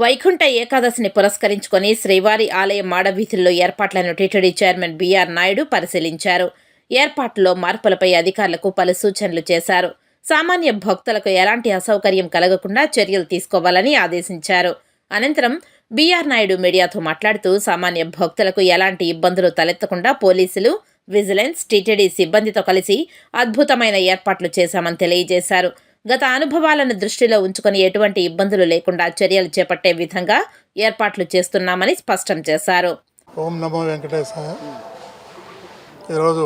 వైకుంఠ ఏకాదశిని పురస్కరించుకొని శ్రీవారి ఆలయ మాడవీధుల్లో ఏర్పాట్లను టీటీడీ చైర్మన్ బీఆర్ నాయుడు పరిశీలించారు. ఏర్పాట్లో మార్పులపై అధికారులకు పలు సూచనలు చేశారు. సామాన్య భక్తులకు ఎలాంటి అసౌకర్యం కలగకుండా చర్యలు తీసుకోవాలని ఆదేశించారు. అనంతరం బీఆర్ నాయుడు మీడియాతో మాట్లాడుతూ సామాన్య భక్తులకు ఎలాంటి ఇబ్బందులు తలెత్తకుండా పోలీసులు విజిలెన్స్ టీటీడీ సిబ్బందితో కలిసి అద్భుతమైన ఏర్పాట్లు చేశామని తెలియజేశారు. గత అనుభవాలను దృష్టిలో ఉంచుకొని ఎటువంటి ఇబ్బందులు లేకుండా చర్యలు చేపట్టే విధంగా ఏర్పాట్లు చేస్తున్నామని స్పష్టం చేశారు. ఓం నమో వెంకటేశాయ. ఈరోజు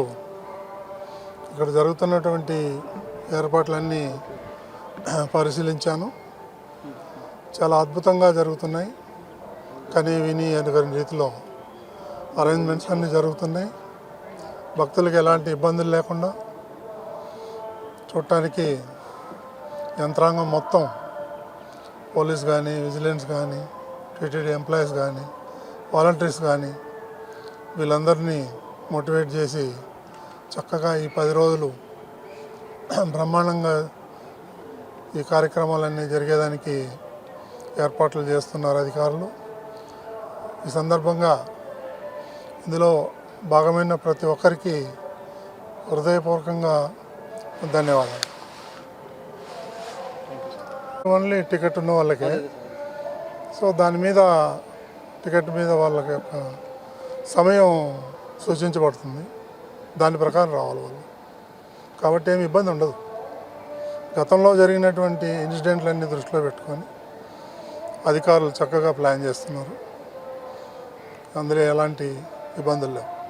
ఇక్కడ జరుగుతున్నటువంటి ఏర్పాట్లన్నీ పరిశీలించాను. చాలా అద్భుతంగా జరుగుతున్నాయి. కనీ విని అనుకుని రీతిలో అరేంజ్మెంట్స్ అన్నీ జరుగుతున్నాయి. భక్తులకు ఎలాంటి ఇబ్బందులు లేకుండా చూడటానికి యంత్రాంగం మొత్తం పోలీస్ కానీ విజిలెన్స్ కానీ టీటీడీ ఎంప్లాయీస్ కానీ వాలంటీర్స్ కానీ వీళ్ళందరినీ మోటివేట్ చేసి చక్కగా ఈ పది రోజులు బ్రహ్మాండంగా ఈ కార్యక్రమాలన్నీ జరిగేదానికి ఏర్పాట్లు చేస్తున్నారు అధికారులు. ఈ సందర్భంగా ఇందులో భాగమైన ప్రతి ఒక్కరికి హృదయపూర్వకంగా ధన్యవాదాలు. ఓన్లీ టికెట్ ఉన్న వాళ్ళకే. సో దాని మీద టికెట్ మీద వాళ్ళకి యొక్క సమయం సూచించబడుతుంది. దాని ప్రకారం రావాలి వాళ్ళు. కాబట్టి ఏమి ఇబ్బంది ఉండదు. గతంలో జరిగినటువంటి ఇన్సిడెంట్లన్నీ దృష్టిలో పెట్టుకొని అధికారులు చక్కగా ప్లాన్ చేస్తున్నారు. అందులో ఎలాంటి ఇబ్బందులు లేవు.